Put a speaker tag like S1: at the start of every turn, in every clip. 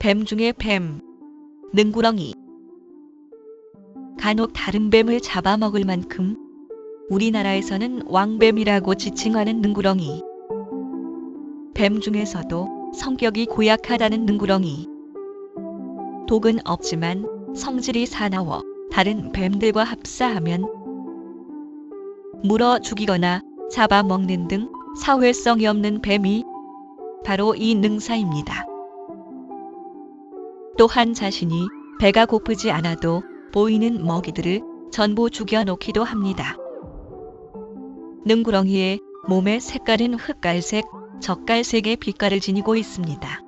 S1: 뱀 중에 뱀, 능구렁이. 간혹 다른 뱀을 잡아먹을 만큼 우리나라에서는 왕뱀이라고 지칭하는 능구렁이. 뱀 중에서도 성격이 고약하다는 능구렁이. 독은 없지만 성질이 사나워 다른 뱀들과 합사하면 물어 죽이거나 잡아먹는 등 사회성이 없는 뱀이 바로 이 능사입니다. 또한 자신이 배가 고프지 않아도 보이는 먹이들을 전부 죽여놓기도 합니다. 능구렁이의 몸의 색깔은 흑갈색, 적갈색의 빛깔을 지니고 있습니다.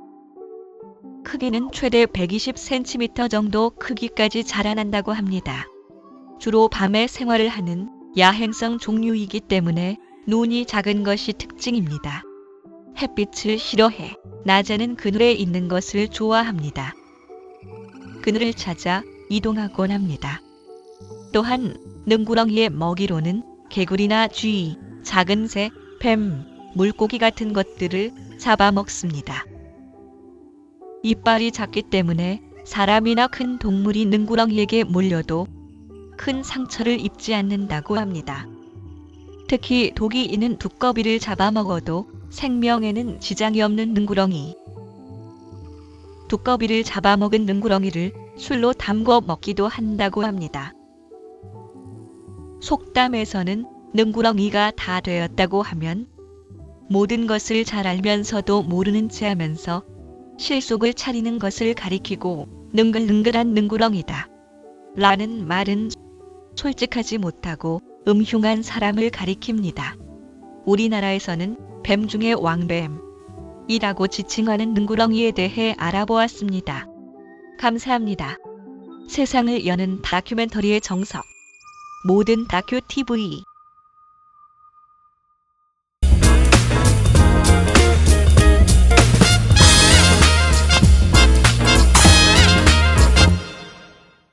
S1: 크기는 최대 120cm 정도 크기까지 자라난다고 합니다. 주로 밤에 생활을 하는 야행성 종류이기 때문에 눈이 작은 것이 특징입니다. 햇빛을 싫어해 낮에는 그늘에 있는 것을 좋아합니다. 그늘을 찾아 이동하곤 합니다. 또한 능구렁이의 먹이로는 개구리나 쥐, 작은 새, 뱀, 물고기 같은 것들을 잡아먹습니다. 이빨이 작기 때문에 사람이나 큰 동물이 능구렁이에게 물려도 큰 상처를 입지 않는다고 합니다. 특히 독이 있는 두꺼비를 잡아먹어도 생명에는 지장이 없는 능구렁이. 두꺼비를 잡아먹은 능구렁이를 술로 담궈 먹기도 한다고 합니다. 속담에서는 능구렁이가 다 되었다고 하면 모든 것을 잘 알면서도 모르는 체 하면서 실속을 차리는 것을 가리키고 능글능글한 능구렁이다. 라는 말은 솔직하지 못하고 음흉한 사람을 가리킵니다. 우리나라에서는 뱀 중에 왕뱀 이라고 지칭하는 능구렁이에 대해 알아보았습니다. 감사합니다. 세상을 여는 다큐멘터리의 정석. 모든 다큐 TV